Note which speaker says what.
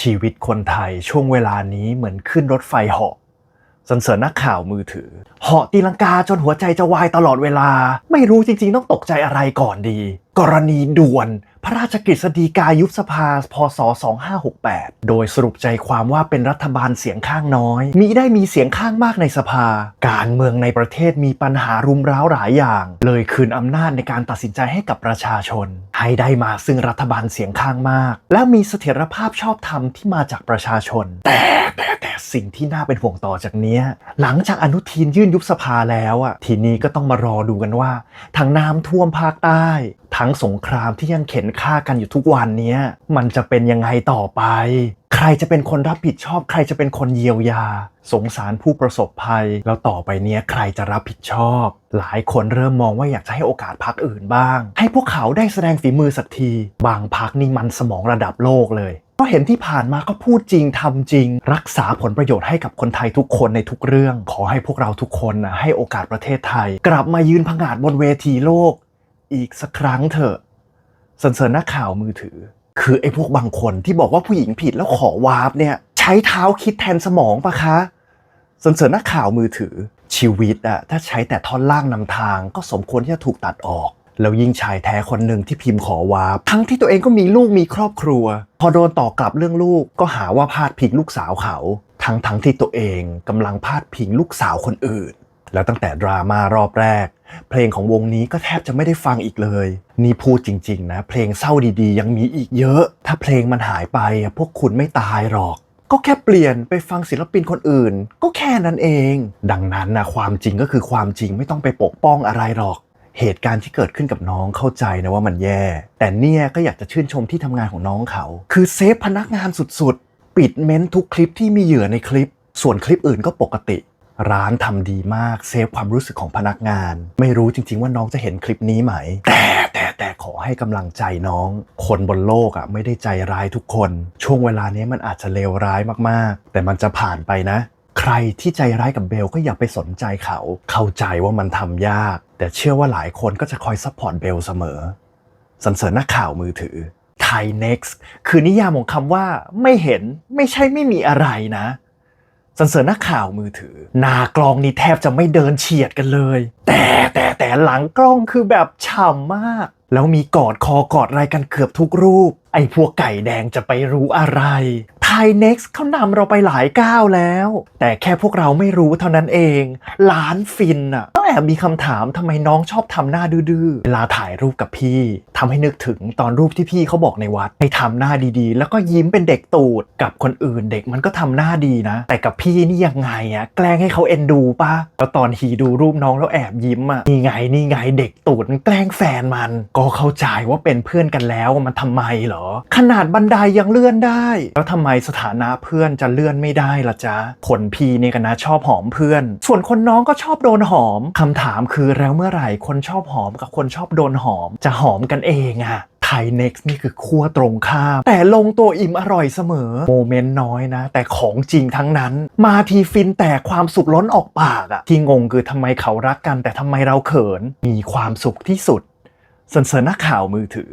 Speaker 1: ชีวิตคนไทยช่วงเวลานี้เหมือนขึ้นรถไฟเหาะสันเสริญนักข่าวมือถือ เหาะตีลังกาจนหัวใจจะวายตลอดเวลา ไม่รู้จริงๆ ต้องตกใจอะไรก่อนดี กรณีด่วน พระราชกฤษฎีกายุบสภา พศ 2568 โดยสรุปใจความว่าเป็นรัฐบาลเสียงข้างน้อยมีได้มีเสียงข้างมากในสภา การเมืองในประเทศมีปัญหารุมเร้าหลายอย่าง เลยคืนอำนาจในการตัดสินใจให้กับประชาชน ให้ได้มาซึ่งรัฐบาลเสียงข้างมาก และมีเสถียรภาพชอบธรรมที่มาจากประชาชน แต่แต่แต่สิ่งที่น่าเป็นห่วงต่อจากนี้ หลังจากอนุทินยื่นยุบสภาแล้วอะทีนี้ก็ต้องมารอดูกันว่าทั้งน้ำท่วมภาคใต้ ทั้งสงครามที่ยังเข็นฆ่ากันอยู่ทุกวันนี้มันจะเป็นยังไงต่อไป ใครจะเป็นคนรับผิดชอบ ใครจะเป็นคนเยียวยา สงสารผู้ประสบภัย แล้วต่อไปเนี้ยใครจะรับผิดชอบ หลายคนเริ่มมองว่าอยากจะให้โอกาสพักอื่นบ้าง ให้พวกเขาได้แสดงฝีมือสักที บางพักนี่มันสมองระดับโลกเลยก็เห็นที่ผ่านมาก็พูดจริงทำจริง รักษาผลประโยชน์ให้กับคนไทยทุกคนในทุกเรื่อง ขอให้พวกเราทุกคนนะให้โอกาสประเทศไทย กลับมายืนผงาดบนเวทีโลก อีกสักครั้งเถอะ สันเสริญนักข่าวมือถือ คือไอ้พวกบางคนที่บอกว่าผู้หญิงผิดแล้วขอวาร์ปเนี่ย ใช้เท้าคิดแทนสมองปะคะสันเสริญนักข่าวมือถือ ชีวิตอะถ้าใช้แต่ท่อนล่างนำทางก็สมควรที่จะถูกตัดออกแล้วยิ่งชายแท้คนหนึ่งที่พิมพ์ขอวาร์ปทั้งที่ตัวเองก็มีลูกมีครอบครัว พอโดนต่อกลับเรื่องลูกก็หาว่าพาดพิงลูกสาวเขา ทั้งทั้งที่ตัวเองกำลังพาดพิงลูกสาวคนอื่น แล้วตั้งแต่ดราม่ารอบแรก เพลงของวงนี้ก็แทบจะไม่ได้ฟังอีกเลย นี่พูดจริง ๆ นะ เพลงเศร้าดีๆ ยังมีอีกเยอะ ถ้าเพลงมันหายไปพวกคุณไม่ตายหรอก ก็แค่เปลี่ยนไปฟังศิลปินคนอื่น ก็แค่นั้นเอง ดังนั้นนะความจริงก็คือความจริงไม่ต้องไปปกป้องอะไรหรอกเหตุการณ์ที่เกิดขึ้นกับน้องเข้าใจนะว่ามันแย่ แต่เนี่ยก็อยากจะชื่นชมที่ทำงานของน้องเขา คือเซฟพนักงานสุดๆ ปิดเม้นทุกคลิปที่มีเหยื่อในคลิป ส่วนคลิปอื่นก็ปกติ ร้านทำดีมากเซฟความรู้สึกของพนักงาน ไม่รู้จริง ๆ ว่าน้องจะเห็นคลิปนี้ไหม แต่แต่แต่ขอให้กำลังใจน้อง คนบนโลกอะไม่ได้ใจร้ายทุกคน ช่วงเวลานี้มันอาจจะเลวร้ายมากๆ แต่มันจะผ่านไปนะ ใครที่ใจร้ายกับเบลก็อย่าไปสนใจเขา เข้าใจว่ามันทำยาก แต่เชื่อว่าหลายคนก็จะคอยซัพพอร์ตเบลเสมอสรรเสริญนักข่าวมือถือไทย next คือนิยามของคำว่าไม่เห็นไม่ใช่ไม่มีอะไรนะ สันเสริญนักข่าวมือถือ หน้ากลองนี่แทบจะไม่เดินเฉียดกันเลย แต่แต่แต่หลังกล้องคือแบบฉ่ำมาก แล้วมีกอดคอกอดอะไรกันเกือบทุกรูป ไอ้พวกไก่แดงจะไปรู้อะไร ไทย next เขานำเราไปหลายก้าวแล้ว แต่แค่พวกเราไม่รู้เท่านั้นเองล้านฟินอะต้องแอบมีคำถามทำไมน้องชอบทำหน้าดื้อเวลาถ่ายรูปกับพี่ทำให้นึกถึงตอนรูปที่พี่เขาบอกในวัด ให้ทำหน้าดีๆ แล้วก็ยิ้มเป็นเด็กตูด กับคนอื่นเด็กมันก็ทำหน้าดีนะ แต่กับพี่นี่ยังไงอะแกล้งให้เขาเอ็นดูปะแล้วตอนฮีดูรูปน้องแล้วแอบยิ้มอะนี่ไงนี่ไงเด็กตูดมันแกล้งแฟนมัน ก็เข้าใจว่าเป็นเพื่อนกันแล้วมันทำไมเหรอ ขนาดบันไดยังเลื่อนได้ แล้วทำไมสถานะเพื่อนจะเลื่อนไม่ได้ละจ๊ะคนพี่เนี่ยกันนะชอบหอมเพื่อน ส่วนคนน้องก็ชอบโดนหอมคำถามคือแล้วเมื่อไหร่คนชอบหอมกับคนชอบโดนหอม จะหอมกันเองอะไทย next นี่คือขั้วตรงข้าม แต่ลงตัวอิ่มอร่อยเสมอ โมเมนต์น้อยนะ แต่ของจริงทั้งนั้น มาทีฟินแต่ความสุขล้นออกปากอะที่งงคือทำไมเขารักกัน แต่ทำไมเราเขินมีความสุขที่สุดสรรเสริญนักข่าวมือถือ